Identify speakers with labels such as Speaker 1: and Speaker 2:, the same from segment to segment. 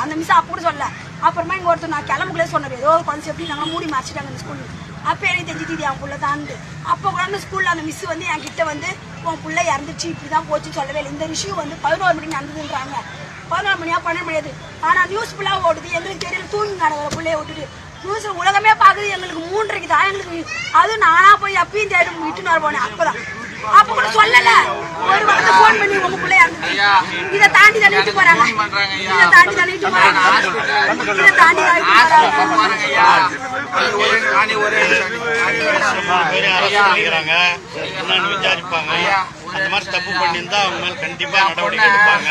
Speaker 1: அந்த மிஸ் அப்போ சொல்ல அப்புறமா இங்க ஒருத்தர் நான் கிளம்புக்குள்ளே சொன்னார் ஏதோ ஒரு குழந்தை எப்படி நாங்கள் மூடி மறைச்சிட்டாங்க அந்த ஸ்கூல் அப்போ எனக்கு தெரிஞ்சு தீதி அவன் புள்ள தான் அப்போ கூட அந்த ஸ்கூலில் அந்த மிஸ் வந்து என் கிட்ட வந்து உன் புள்ள இறந்துச்சு இப்படி தான் போச்சு சொல்லவே இல்லை இந்த விஷயம் வந்து பதினோரு மணிக்கு நடந்ததுன்றாங்க பதினோரு மணியா பன்னெண்டு முடியாது ஆனால் நியூஸ் ஃபுல்லாக ஓடுது எங்களுக்கு தெரியல தூங்கி நடக்கிற பிள்ளைய விட்டுட்டு நியூஸ் உலகமே பார்க்குது எங்களுக்கு மூன்றரைக்கு தான் எங்களுக்கு அதுவும் நானா போய் அப்பயும் தேடி விட்டுன்னு வர போனேன் அப்பதான் அப்ப கூட சொல்லல ஒரு வாரத்தை ஃபோன் பண்ணி உங்க பிள்ளை இறந்துச்சு இதை தாண்டி தானே இட்டு போறாங்க இதை தாண்டி தானே இட்டு போறாங்க இதை தாண்டி தானே
Speaker 2: பண்ணிக்கிறாங்க என்னன்னு விசாரிப்பாங்க அந்த மாதிரி தப்பு பண்ணியிருந்தா அவங்க மேல கண்டிப்பா நடவடிக்கை எடுப்பாங்க.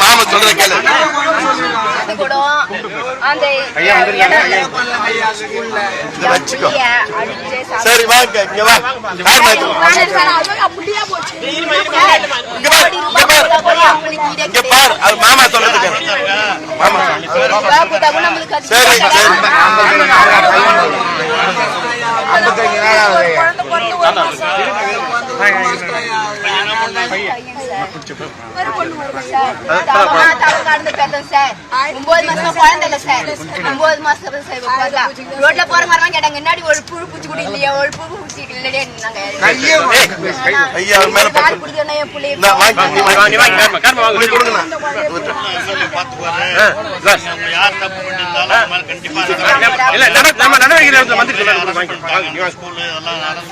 Speaker 3: மாமா சொல்ற கேளு. சரி வாங்க இங்க வா. இங்க பாரு. மாமா சொல்றது கேளு மாமா சரி சரி
Speaker 1: பிறந்து ஒரு மாசம் ஒரு பொண்ணு ஒரு பையன்.
Speaker 4: ஒன்பது மாசம் குழந்தை இல்ல சார் ஒன்பது மாசம் சார். ரோட்ல போற மாதிரி கேட்டாங்க முன்னாடி ஒரு புழு பூச்சி கூட இல்லையா ஒரு புழு பூச்சி இல்லையே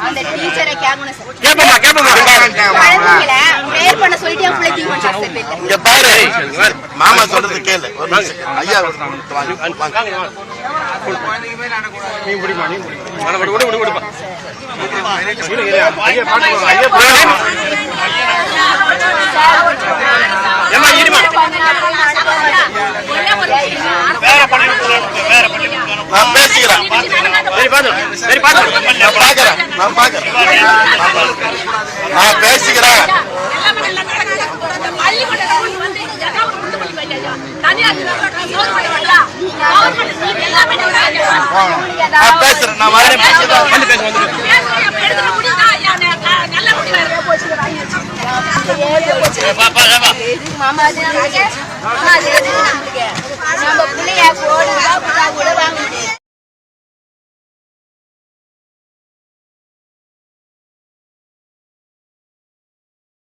Speaker 4: அந்த டீச்சரை கேட்கணும் சார்
Speaker 5: கேப்பமா கேப்பமா
Speaker 2: இருக்கு, வேற பள்ளிக்கூடத்துல இருக்கு.
Speaker 3: நான் பேசிக்கிறேன். நான் பாக்குறேன் நான் பேசிக்கிறேன் நான் பேசுறேன் நான் வரேன்.
Speaker 5: வந்து வந்து
Speaker 4: மாமா